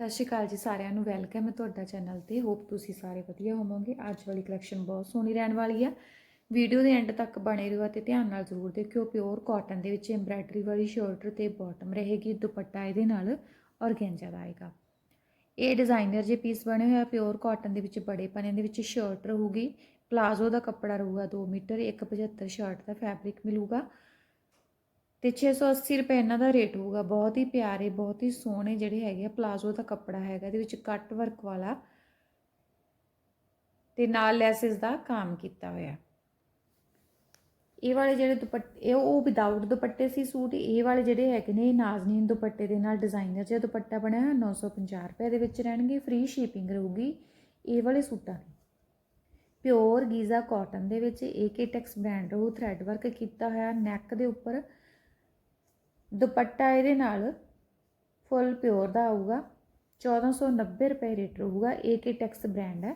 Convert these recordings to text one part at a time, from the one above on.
ਸਤਿ ਸ਼੍ਰੀ ਅਕਾਲ ਜੀ ਸਾਰਿਆਂ ਨੂੰ, ਵੈਲਕਮ ਹੈ ਤੁਹਾਡਾ ਚੈਨਲ ਤੇ। ਹੋਪ ਤੁਸੀਂ ਸਾਰੇ ਵਧੀਆ ਹੋਵੋਗੇ। ਅੱਜ ਵਾਲੀ ਕਲੈਕਸ਼ਨ ਬਹੁਤ ਸੋਹਣੀ ਰਹਿਣ ਵਾਲੀ ਆ। ਵੀਡੀਓ ਦੇ ਐਂਡ ਤੱਕ ਬਣੇ ਰਹੋ ਤੇ ਧਿਆਨ ਨਾਲ ਜ਼ਰੂਰ ਦੇਖਿਓ। ਪਿਓਰ ਕਾਟਨ ਦੇ ਵਿੱਚ ਐਮਬ੍ਰਾਇਡਰੀ ਵਾਲੀ ਸ਼ਰਟ ਤੇ ਬਾਟਮ ਰਹੇਗੀ, ਦੁਪੱਟਾ ਇਹਦੇ ਨਾਲ ਔਰਗੈਂਜਾ ਦਾ ਆਏਗਾ। ਇਹ ਡਿਜ਼ਾਈਨਰ ਜੇ ਪੀਸ ਬਣੇ ਹੋਇਆ ਪਿਓਰ ਕਾਟਨ ਦੇ ਵਿੱਚ ਬੜੇ ਪਨੇ ਦੇ ਵਿੱਚ ਸ਼ਰਟ ਰਹੂਗੀ। ਪਲਾਜ਼ੋ ਦਾ ਕੱਪੜਾ ਰਹੂਗਾ 2 ਮੀਟਰ 175 ਸ਼ਰਟ ਦਾ ਫੈਬਰਿਕ ਮਿਲੂਗਾ। ਤੇ 680 ਰੁਪਏ ਇਹਨਾਂ ਦਾ ਰੇਟ ਹੋਊਗਾ। ਬਹੁਤ ਹੀ ਪਿਆਰੇ, ਬਹੁਤ ਹੀ ਸੋਹਣੇ ਜਿਹੜੇ ਹੈਗੇ ਆ ਪਲਾਜ਼ੋ ਦਾ ਕੱਪੜਾ ਹੈਗਾ, ਇਹਦੇ ਵਿੱਚ ਕੱਟ ਵਰਕ ਵਾਲਾ ਤੇ ਨਾਲ ਲੈਸਿਸ ਦਾ ਕੰਮ ਕੀਤਾ ਹੋਇਆ। ਇਹ ਵਾਲੇ ਜਿਹੜੇ ਦੁਪੱਟੇ, ਇਹ ਉਹ ਵਿਦਆਊਟ ਦੁਪੱਟੇ ਸੀ ਸੂਟ, ਇਹ ਵਾਲੇ ਜਿਹੜੇ ਹੈਗੇ ਨੇ ਨਾਜ਼ਨੀਨ ਦੁਪੱਟੇ ਦੇ ਨਾਲ ਡਿਜ਼ਾਈਨਰ ਜਿਹਾ ਦੁਪੱਟਾ ਬਣਿਆ ਹੋਇਆ 950 ਰੁਪਏ ਦੇ ਵਿੱਚ ਰਹਿਣਗੇ ਫ੍ਰੀ ਸ਼ਿਪਿੰਗ ਰਹੂਗੀ। ਇਹ ਵਾਲੇ ਸੂਟਾਂ ਦੀ। ਪਿਓਰ ਗੀਜ਼ਾ ਕਾਟਨ ਦੇ ਵਿੱਚ ਏਕੇ ਟੈਕਸ ਬ੍ਰਾਂਡ ਰਹੂ ਥ੍ਰੈਡ ਵਰਕ ਕੀਤਾ ਹੋਇਆ ਨੈਕ ਦੇ ਉੱਪਰ ਦੁਪੱਟਾ ਇਹਦੇ ਨਾਲ ਫੁੱਲ ਪਿਓਰ ਦਾ ਆਊਗਾ। 1490 ਰੁਪਏ ਰੇਟ ਰਹੂਗਾ। ਏਕੇ ਟੈਕਸ ਬ੍ਰਾਂਡ ਹੈ।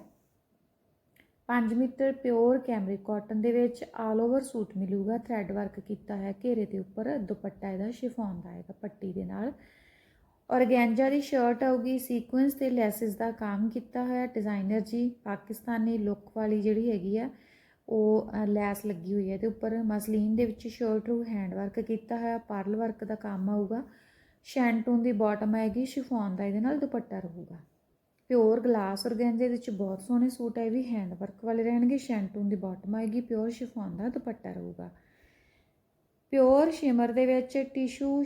5 ਮੀਟਰ ਪਿਓਰ ਕੈਮਰਿਕ ਕਾਟਨ ਦੇ ਵਿੱਚ ਆਲ ਓਵਰ ਸੂਟ ਮਿਲੂਗਾ। ਥ੍ਰੈਡ ਵਰਕ ਕੀਤਾ ਹੈ ਘੇਰੇ ਦੇ ਉੱਪਰ ਦੁਪੱਟਾ ਇਹਦਾ ਸ਼ਿਫੋਨ ਦਾ ਆਏਗਾ ਪੱਟੀ ਦੇ ਨਾਲ। ਔਰਗੈਂਜਾ ਦੀ ਸ਼ਰਟ ਆਊਗੀ। ਸੀਕੁਐਂਸ ਤੇ ਲੈਸਿਸ ਦਾ ਕੰਮ ਕੀਤਾ ਹੋਇਆ। ਡਿਜ਼ਾਈਨਰ ਜੀ, ਪਾਕਿਸਤਾਨੀ ਲੁੱਕ ਵਾਲੀ ਜਿਹੜੀ ਹੈਗੀ ਆ ਉਹ ਲੈਸ ਲੱਗੀ ਹੋਈ ਹੈ ਤੇ ਉੱਪਰ ਮਸਲੀਨ ਦੇ ਵਿੱਚ ਸ਼ਰਟ ਨੂੰ ਹੈਂਡ ਵਰਕ ਕੀਤਾ ਹੋਇਆ ਪਰਲ ਵਰਕ ਦਾ ਕੰਮ ਆਊਗਾ। ਸ਼ੈਂਟੂਨ ਦੀ ਬਾਟਮ ਆਏਗੀ ਸ਼ਿਫੋਨ ਦਾ, ਇਹਦੇ ਨਾਲ ਦੁਪੱਟਾ ਰਹੂਗਾ। ਪਿਓਰ ਗਲਾਸ ਔਰਗੈਂਜੇ ਵਿੱਚ ਬਹੁਤ ਸੋਹਣੇ ਸੂਟ ਹੈ ਵੀ ਹੈਂਡ ਵਰਕ ਵਾਲੇ ਰਹਿਣਗੇ। ਸ਼ੈਂਟੂਨ ਦੀ ਬਾਟਮ ਆਏਗੀ ਪਿਓਰ ਸ਼ਿਫੋਨ ਦਾ ਦੁਪੱਟਾ ਰਹੂਗਾ। ਪਿਓਰ ਸ਼ਿਮਰ ਦੇ ਵਿੱਚ ਟਿਸ਼ੂ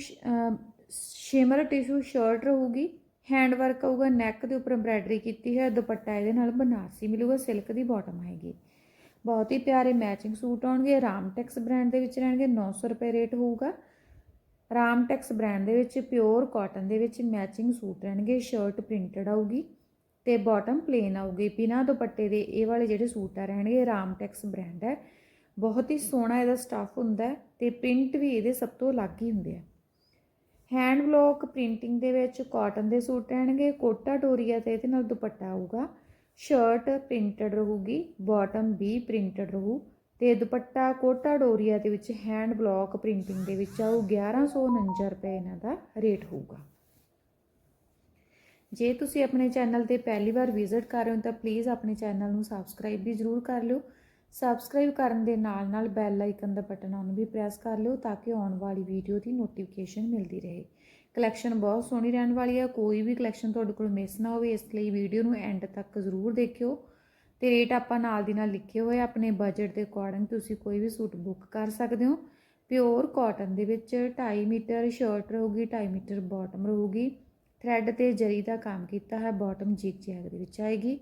ਸ਼ਿਮਰ ਟਿਸ਼ੂ ਸ਼ਰਟ ਰਹੂਗੀ। ਹੈਂਡ ਵਰਕ ਆਊਗਾ ਨੈਕ ਦੇ ਉੱਪਰ ਐਮਬ੍ਰਾਇਡਰੀ ਕੀਤੀ ਹੈ ਦੁਪੱਟਾ ਇਹਦੇ ਨਾਲ ਬਨਾਰਸੀ ਮਿਲੂਗਾ ਸਿਲਕ ਦੀ ਬਾਟਮ ਆਏਗੀ। ਬਹੁਤ ਹੀ ਪਿਆਰੇ ਮੈਚਿੰਗ ਸੂਟ ਆਉਣਗੇ ਰਾਮਟੈਕਸ ਬ੍ਰਾਂਡ ਦੇ ਵਿੱਚ ਰਹਿਣਗੇ 900 ਰੁਪਏ ਰੇਟ ਹੋਊਗਾ। ਰਾਮਟੈਕਸ ਬ੍ਰਾਂਡ ਦੇ ਵਿੱਚ ਪਿਓਰ ਕਾਟਨ ਦੇ ਵਿੱਚ ਮੈਚਿੰਗ ਸੂਟ ਰਹਿਣਗੇ ਸ਼ਰਟ ਪ੍ਰਿੰਟਡ ਆਊਗੀ ਤੇ ਬਾਟਮ ਪਲੇਨ ਆਊਗੀ। ਬਿਨਾ ਦੁਪੱਟੇ ਦੇ ਇਹ ਵਾਲੇ ਜਿਹੜੇ ਸੂਟ ਆ, ਰਹਿਣਗੇ ਰਾਮਟੈਕਸ ਬ੍ਰਾਂਡ ਹੈ। ਬਹੁਤ ਹੀ ਸੋਹਣਾ ਇਹਦਾ ਸਟੱਫ ਹੁੰਦਾ ਹੈ ਤੇ ਪ੍ਰਿੰਟ ਵੀ ਇਹਦੇ ਸਭ ਤੋਂ ਅਲੱਗ ਹੀ ਹੁੰਦੇ ਆ। ਹੈਂਡ ਬਲੌਕ ਪ੍ਰਿੰਟਿੰਗ ਦੇ ਵਿੱਚ ਕਾਟਨ ਦੇ ਸੂਟ ਰਹਿਣਗੇ ਕੋਟਾ ਡੋਰੀਆ ਤੇ ਇਹਦੇ ਨਾਲ ਦੁਪੱਟਾ ਆਊਗਾ। ਸ਼ਰਟ ਪ੍ਰਿੰਟਡ ਰਹੂਗੀ, ਬਾਟਮ ਵੀ ਪ੍ਰਿੰਟਡ ਰਹੂ ਤੇ ਦੁਪੱਟਾ ਕੋਟਾ ਡੋਰੀਆ ਦੇ ਵਿੱਚ ਹੈਂਡ ਬਲੌਕ ਪ੍ਰਿੰਟਿੰਗ ਦੇ ਵਿੱਚ ਆਊ 1149 ਰੁਪਏ ਇਹਨਾਂ ਦਾ ਰੇਟ ਹੋਊਗਾ। ਜੇ ਤੁਸੀਂ ਆਪਣੇ ਚੈਨਲ ਤੇ ਪਹਿਲੀ ਵਾਰ ਵਿਜ਼ਿਟ ਕਰ ਰਹੇ ਹੋ ਤਾਂ ਪਲੀਜ਼ ਆਪਣੇ ਚੈਨਲ ਨੂੰ ਸਬਸਕ੍ਰਾਈਬ ਵੀ ਜ਼ਰੂਰ ਕਰ ਲਿਓ। ਸਬਸਕ੍ਰਾਈਬ ਕਰਨ ਦੇ ਨਾਲ ਨਾਲ ਬੈਲ ਆਈਕਨ ਦਾ ਬਟਨ ਆਨ ਵੀ ਪ੍ਰੈਸ ਕਰ ਲਿਓ ਤਾਂ ਕਿ ਆਉਣ ਵਾਲੀ ਵੀਡੀਓ ਦੀ ਨੋਟੀਫਿਕੇਸ਼ਨ ਮਿਲਦੀ ਰਹੇ। ਕਲੈਕਸ਼ਨ ਬਹੁਤ ਸੋਹਣੀ ਰਹਿਣ ਵਾਲੀ ਹੈ ਕੋਈ ਵੀ ਕਲੈਕਸ਼ਨ ਤੁਹਾਡੇ ਕੋਲ ਮਿਸ ਨਾ ਹੋਵੇ, ਇਸ ਲਈ ਵੀਡੀਓ ਨੂੰ ਐਂਡ ਤੱਕ ਜ਼ਰੂਰ ਦੇਖਿਓ। ਤੇ ਰੇਟ ਆਪਾਂ ਨਾਲ ਦੀ ਨਾਲ ਲਿਖੇ ਹੋਏ ਆਪਣੇ ਬਜਟ ਦੇ ਅਕੋਰਡਿੰਗ ਤੁਸੀਂ ਕੋਈ ਵੀ ਸੂਟ ਬੁੱਕ ਕਰ ਸਕਦੇ ਹੋ। ਪਿਓਰ ਕਾਟਨ ਦੇ ਵਿੱਚ 2.5 ਮੀਟਰ ਸ਼ਰਟ ਰਹੂਗੀ 2.5 ਮੀਟਰ ਬਾਟਮ ਰਹੂਗੀ। ਥ੍ਰੈਡ ਤੇ ਜਰੀ ਦਾ ਕੰਮ ਕੀਤਾ ਹੈ ਬਾਟਮ ਜੀਕ ਜੈਗ ਦੇ ਵਿੱਚ ਆਏਗੀ।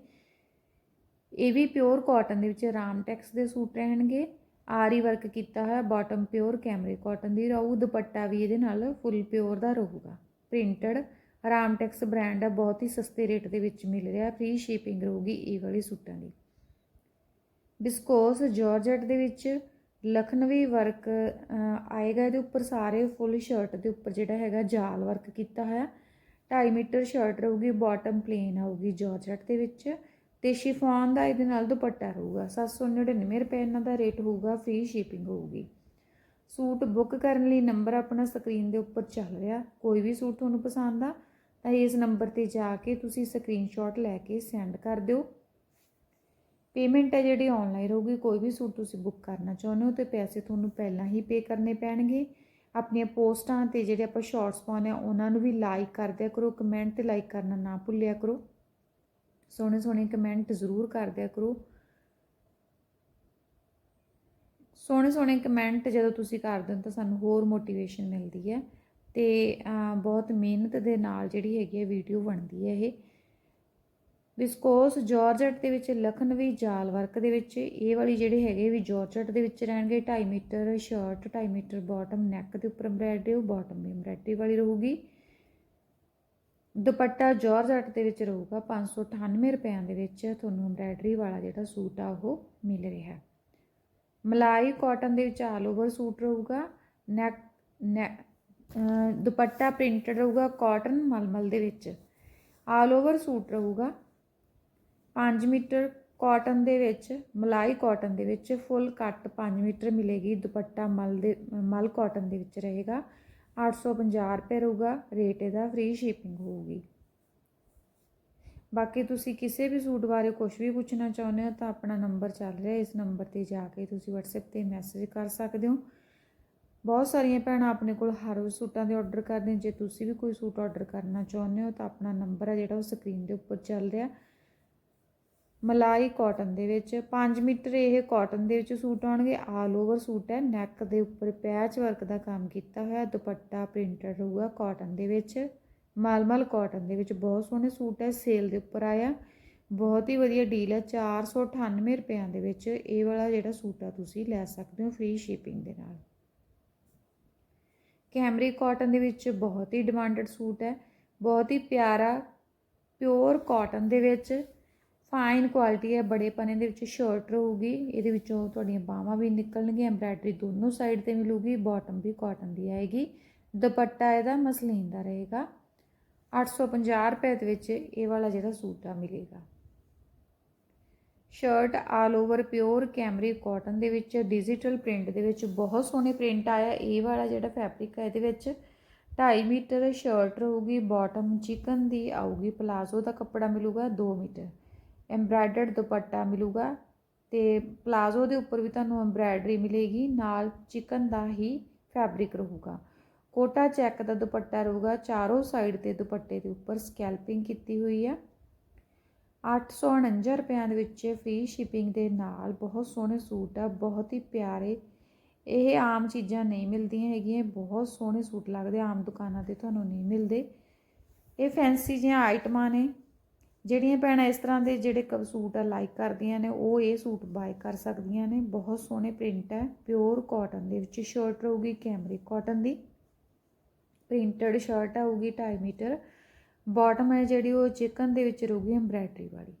ਇਹ ਵੀ ਪਿਓਰ ਕਾਟਨ ਦੇ ਵਿੱਚ ਰਾਮਟੈਕਸ ਦੇ ਸੂਟ ਰਹਿਣਗੇ। ਆਰੀ ਵਰਕ ਕੀਤਾ ਹੋਇਆ ਬਾਟਮ ਪਿਓਰ ਕੈਮਰੇ ਕਾਟਨ ਦੀ ਰਹੂ, ਦੁਪੱਟਾ ਵੀ ਇਹਦੇ ਨਾਲ ਫੁੱਲ ਪਿਓਰ ਦਾ ਰਹੂਗਾ। ਪ੍ਰਿੰਟਡ ਰਾਮਟੈਕਸ ਬ੍ਰਾਂਡ ਹੈ ਬਹੁਤ ਹੀ ਸਸਤੇ ਰੇਟ ਦੇ ਵਿੱਚ ਮਿਲ ਰਿਹਾ ਫ੍ਰੀ ਸ਼ਿਪਿੰਗ ਰਹੂਗੀ ਇਹ ਵਾਲੇ ਸੂਟਾਂ ਦੀ। ਬਿਸਕੋਸ ਜਾਰਜਟ ਦੇ ਵਿੱਚ ਲਖਨਵੀ ਵਰਕ ਆਏਗਾ ਇਹਦੇ ਉੱਪਰ ਸਾਰੇ ਫੁੱਲ ਸ਼ਰਟ ਦੇ ਉੱਪਰ ਜਿਹੜਾ ਹੈਗਾ ਜਾਲ ਵਰਕ ਕੀਤਾ ਹੋਇਆ। 2.5 ਮੀਟਰ ਸ਼ਰਟ ਰਹੂਗੀ ਬਾਟਮ ਪਲੇਨ ਆਊਗੀ ਜਾਰਜਟ ਦੇ ਵਿੱਚ। ਤੇ ਸ਼ਿਫੋਨ ਦਾ ਇਹਦੇ ਨਾਲ ਦੁਪੱਟਾ ਰਹੂਗਾ। 799 ਰੁਪਏ ਇਹਨਾਂ ਦਾ ਰੇਟ ਹੋਊਗਾ ਫ੍ਰੀ ਸ਼ਿਪਿੰਗ ਹੋਊਗੀ। ਸੂਟ ਬੁੱਕ ਕਰਨ ਲਈ ਨੰਬਰ ਆਪਣਾ ਸਕਰੀਨ ਦੇ ਉੱਪਰ ਚੱਲ ਰਿਹਾ। ਕੋਈ ਵੀ ਸੂਟ ਤੁਹਾਨੂੰ ਪਸੰਦ ਆ, ਤਾਂ ਇਸ ਨੰਬਰ ਤੇ ਜਾ ਕੇ ਤੁਸੀਂ ਸਕਰੀਨਸ਼ਾਟ ਲੈ ਕੇ ਸੈਂਡ ਕਰ ਦਿਓ। ਪੇਮੈਂਟ ਹੈ ਜਿਹੜੀ ਆਨਲਾਈਨ ਹੋਊਗੀ ਕੋਈ ਵੀ ਸੂਟ ਤੁਸੀਂ ਬੁੱਕ ਕਰਨਾ ਚਾਹੁੰਦੇ ਹੋ ਤੇ ਪੈਸੇ ਤੁਹਾਨੂੰ ਪਹਿਲਾਂ ਹੀ ਪੇ ਕਰਨੇ ਪੈਣਗੇ। ਆਪਣੀਆਂ ਪੋਸਟਾਂ ਤੇ ਜਿਹੜੇ ਆਪਾਂ ਸ਼ਾਰਟਸ ਪਾਉਂਦੇ ਆ, ਉਹਨਾਂ ਨੂੰ ਵੀ ਲਾਈਕ ਕਰ ਕਰੋ ਕਮੈਂਟ ਤੇ ਲਾਈਕ ਕਰਨਾ ਨਾ ਭੁੱਲਿਆ ਕਰੋ। ਸੋਹਣੇ ਸੋਹਣੇ ਕਮੈਂਟ ਜ਼ਰੂਰ ਕਰ ਦਿਆ ਕਰੋ। ਸੋਹਣੇ ਸੋਹਣੇ ਕਮੈਂਟ ਜਦੋਂ ਤੁਸੀਂ ਕਰਦੇ ਹੋ ਤਾਂ ਸਾਨੂੰ ਹੋਰ ਮੋਟੀਵੇਸ਼ਨ ਮਿਲਦੀ ਹੈ ਤੇ ਬਹੁਤ ਮਿਹਨਤ ਦੇ ਨਾਲ ਜਿਹੜੀ ਹੈਗੀ ਹੈ ਵੀਡੀਓ ਬਣਦੀ ਹੈ ਇਹ। ਵਿਸਕੋਸ ਜਾਰਜਟ ਦੇ ਵਿੱਚ, ਲਖਨਵੀ ਜਾਲ ਵਰਕ ਦੇ ਵਿੱਚ, ਇਹ ਵਾਲੀ ਜਿਹੜੇ ਹੈਗੇ ਵੀ ਜਾਰਜਟ ਦੇ ਵਿੱਚ ਰਹਿਣਗੇ 2.5 meter shirt 2.5 meter bottom neck ਦੇ ਉੱਪਰ ਐਮਬ੍ਰਾਇਡਰੀ ਬਾਟਮ ਵੀ ਐਮਬ੍ਰਾਇਡਰੀ ਵਾਲੀ ਰਹੂਗੀ। ਦੁਪੱਟਾ ਜਾਰਜਟ ਦੇ ਵਿੱਚ ਰਹੂਗਾ 598 ਰੁਪਿਆਂ ਦੇ ਵਿੱਚ ਤੁਹਾਨੂੰ ਐਮਬ੍ਰਾਇਡਰੀ ਵਾਲਾ ਜਿਹੜਾ ਸੂਟ ਆ ਉਹ ਮਿਲ ਰਿਹਾ ਮਲਾਈ ਕਾਟਨ ਦੇ ਵਿੱਚ ਆਲ ਓਵਰ ਸੂਟ ਰਹੂਗਾ, ਨੈਕ ਦੁਪੱਟਾ ਪ੍ਰਿੰਟਡ ਰਹੂਗਾ ਕਾਟਨ ਮਲਮਲ ਦੇ ਵਿੱਚ। ਆਲ ਓਵਰ ਸੂਟ ਰਹੂਗਾ 5 ਮੀਟਰ ਕਾਟਨ ਦੇ ਵਿੱਚ, ਮਲਾਈ ਕਾਟਨ ਦੇ ਵਿੱਚ ਫੁੱਲ ਕੱਟ 5 ਮੀਟਰ ਮਿਲੇਗੀ, ਦੁਪੱਟਾ ਮਲ ਦੇ, ਮਲ ਕਾਟਨ ਦੇ ਵਿੱਚ ਰਹੇਗਾ। 850 ਰੁਪਏ ਰਹੂਗਾ ਰੇਟ ਇਹਦਾ ਫ੍ਰੀ ਸ਼ਿਪਿੰਗ ਹੋਊਗੀ। ਬਾਕੀ ਤੁਸੀਂ ਕਿਸੇ ਵੀ ਸੂਟ ਬਾਰੇ ਕੁਝ ਵੀ ਪੁੱਛਣਾ ਚਾਹੁੰਦੇ ਹੋ ਤਾਂ ਆਪਣਾ ਨੰਬਰ ਚੱਲ ਰਿਹਾ, ਇਸ ਨੰਬਰ ਤੇ ਜਾ ਕੇ ਤੁਸੀਂ WhatsApp ਤੇ ਮੈਸੇਜ ਕਰ ਸਕਦੇ ਹੋ। ਬਹੁਤ ਸਾਰੀਆਂ ਭੈਣਾਂ ਆਪਣੇ ਕੋਲ ਹਰ ਰੋਜ਼ ਸੂਟਾਂ ਦੇ ਆਰਡਰ ਕਰਦੇ ਜੇ ਤੁਸੀਂ ਵੀ ਕੋਈ ਸੂਟ ਆਰਡਰ ਕਰਨਾ ਚਾਹੁੰਦੇ ਹੋ ਤਾਂ ਆਪਣਾ ਨੰਬਰ ਹੈ ਜਿਹੜਾ ਉਹ ਸਕਰੀਨ ਦੇ ਉੱਪਰ ਚੱਲ ਰਿਹਾ। ਮਲਾਈ ਕਾਟਨ ਦੇ ਵਿੱਚ। 5 ਮੀਟਰ ਇਹ ਕਾਟਨ ਦੇ ਵਿੱਚ ਸੂਟ ਆਉਣਗੇ। ਆਲ ਓਵਰ ਸੂਟ ਹੈ। ਨੈਕ ਦੇ ਉੱਪਰ ਪੈਚ ਵਰਕ ਦਾ ਕੰਮ ਕੀਤਾ ਹੋਇਆ। ਦੁਪੱਟਾ ਪ੍ਰਿੰਟਡ ਰਹੂਗਾ ਕਾਟਨ ਦੇ ਵਿੱਚ। ਮਲਮਲ ਕਾਟਨ ਦੇ ਵਿੱਚ ਬਹੁਤ ਸੋਹਣੇ ਸੂਟ ਹੈ। ਸੇਲ ਦੇ ਉੱਪਰ ਆਇਆ। ਬਹੁਤ ਹੀ ਵਧੀਆ ਡੀਲ ਹੈ। 498 ਰੁਪਿਆਂ ਦੇ ਵਿੱਚ ਇਹ ਵਾਲਾ ਜਿਹੜਾ ਸੂਟ ਆ ਤੁਸੀਂ ਲੈ ਸਕਦੇ ਹੋ ਫ੍ਰੀ ਸ਼ਿਪਿੰਗ ਦੇ ਨਾਲ। ਕੈਮਰੀ ਕਾਟਨ ਦੇ ਵਿੱਚ ਬਹੁਤ ਹੀ ਡਿਮਾਂਡਡ ਸੂਟ ਹੈ। ਬਹੁਤ ਹੀ ਪਿਆਰਾ ਪਿਓਰ ਕਾਟਨ ਦੇ ਵਿੱਚ ਫਾਈਨ ਕੁਆਲਿਟੀ ਹੈ ਬੜੇ ਪਨੇ ਦੇ ਵਿੱਚ ਸ਼ਰਟ ਰਹੂਗੀ, ਇਹਦੇ ਵਿੱਚੋਂ ਤੁਹਾਡੀਆਂ ਬਾਹਾਂ ਵੀ ਨਿਕਲਣਗੀਆਂ ਐਮਬ੍ਰਾਇਡਰੀ ਦੋਨੋਂ ਸਾਈਡ ਤੇ ਮਿਲੂਗੀ ਬਾਟਮ ਵੀ ਕਾਟਨ ਦੀ ਆਏਗੀ। ਦੁਪੱਟਾ ਇਹਦਾ ਮਸਲੀਨ ਦਾ ਰਹੇਗਾ। 850 ਰੁਪਏ ਦੇ ਵਿੱਚ ਇਹ ਵਾਲਾ ਜਿਹੜਾ ਸੂਟ ਆ ਮਿਲੇਗਾ। Shirt all over pure cambric cotton ਦੇ ਵਿੱਚ ਡਿਜੀਟਲ ਪ੍ਰਿੰਟ ਦੇ ਵਿੱਚ ਬਹੁਤ ਸੋਹਣੇ ਪ੍ਰਿੰਟ ਆਇਆ। ਇਹ ਵਾਲਾ ਜਿਹੜਾ ਫੈਬਰਿਕ ਹੈ ਇਹਦੇ ਵਿੱਚ 2.5 ਮੀਟਰ ਸ਼ਰਟ ਰਹੂਗੀ ਬਾਟਮ ਚਿਕਨ ਦੀ ਆਊਗੀ ਪਲਾਜ਼ੋ ਦਾ ਕੱਪੜਾ ਮਿਲੂਗਾ 2 ਮੀਟਰ। ਐਮਬ੍ਰਾਇਡਰਡ ਦੁਪੱਟਾ ਮਿਲੂਗਾ ਤੇ ਪਲਾਜ਼ੋ ਦੇ ਉੱਪਰ ਵੀ ਤੁਹਾਨੂੰ ਐਮਬ੍ਰਾਇਡਰੀ ਮਿਲੇਗੀ, ਨਾਲ ਚਿਕਨ ਦਾ ਹੀ ਫੈਬਰਿਕ ਰਹੂਗਾ। ਕੋਟਾ ਚੈੱਕ ਦਾ ਦੁਪੱਟਾ ਰਹੂਗਾ, ਚਾਰੋਂ ਸਾਈਡ ਤੇ ਦੁਪੱਟੇ ਦੇ ਉੱਪਰ ਸਕੈਲਪਿੰਗ ਕੀਤੀ ਹੋਈ ਆ। 849 ਰੁਪਿਆਂ ਦੇ ਵਿੱਚ ਫ੍ਰੀ ਸ਼ਿਪਿੰਗ ਦੇ ਨਾਲ ਬਹੁਤ ਸੋਹਣੇ ਸੂਟ ਆ, ਬਹੁਤ ਹੀ ਪਿਆਰੇ। ਇਹ ਆਮ ਚੀਜ਼ਾਂ ਨਹੀਂ ਮਿਲਦੀਆਂ ਹੈਗੀਆਂ, ਬਹੁਤ ਸੋਹਣੇ ਸੂਟ ਲੱਗਦੇ, ਆਮ ਦੁਕਾਨਾਂ ਤੇ ਤੁਹਾਨੂੰ ਨਹੀਂ ਮਿਲਦੇ। ਇਹ ਫੈਂਸੀ ਜਿਹੀਆਂ ਆਈਟਮਾਂ ਨੇ। ਜਿਹੜੀਆਂ ਭੈਣਾਂ ਇਸ ਤਰ੍ਹਾਂ ਦੇ ਜਿਹੜੇ ਕ ਸੂਟ ਆ ਲਾਈਕ ਕਰਦੀਆਂ ਨੇ, ਉਹ ਇਹ ਸੂਟ ਬਾਏ ਕਰ ਸਕਦੀਆਂ ਨੇ। ਬਹੁਤ ਸੋਹਣੇ ਪ੍ਰਿੰਟ ਹੈ ਪਿਓਰ ਕਾਟਨ ਦੇ ਵਿੱਚ। ਸ਼ਰਟ ਰਹੂਗੀ ਕੈਮਰੀ ਕਾਟਨ ਦੀ। ਪ੍ਰਿੰਟਡ ਸ਼ਰਟ ਆਊਗੀ 2.5 ਮੀਟਰ। ਬਾਟਮ ਹੈ ਜਿਹੜੀ, ਉਹ ਚਿਕਨ ਦੇ ਵਿੱਚ ਰਹੂਗੀ ਐਮਬ੍ਰਾਇਡਰੀ ਵਾਲੀ।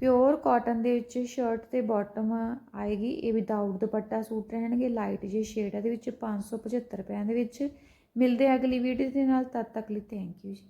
ਪਿਓਰ ਕਾਟਨ ਦੇ ਵਿੱਚ ਸ਼ਰਟ ਤੇ ਬਾਟਮ ਆਏਗੀ, ਇਹ ਵਿਦਆਊਟ ਦੁਪੱਟਾ ਸੂਟ ਰਹਿਣਗੇ। ਲਾਈਟ ਜਿਹੇ ਸ਼ੇਡ ਹੈ ਇਹਦੇ ਵਿੱਚ 575 ਰੁਪਏ ਦੇ ਵਿੱਚ। ਮਿਲਦੇ ਅਗਲੀ ਵੀਡੀਓ ਦੇ ਨਾਲ, ਤਦ ਤੱਕ ਲਈ ਥੈਂਕ ਯੂ ਜੀ।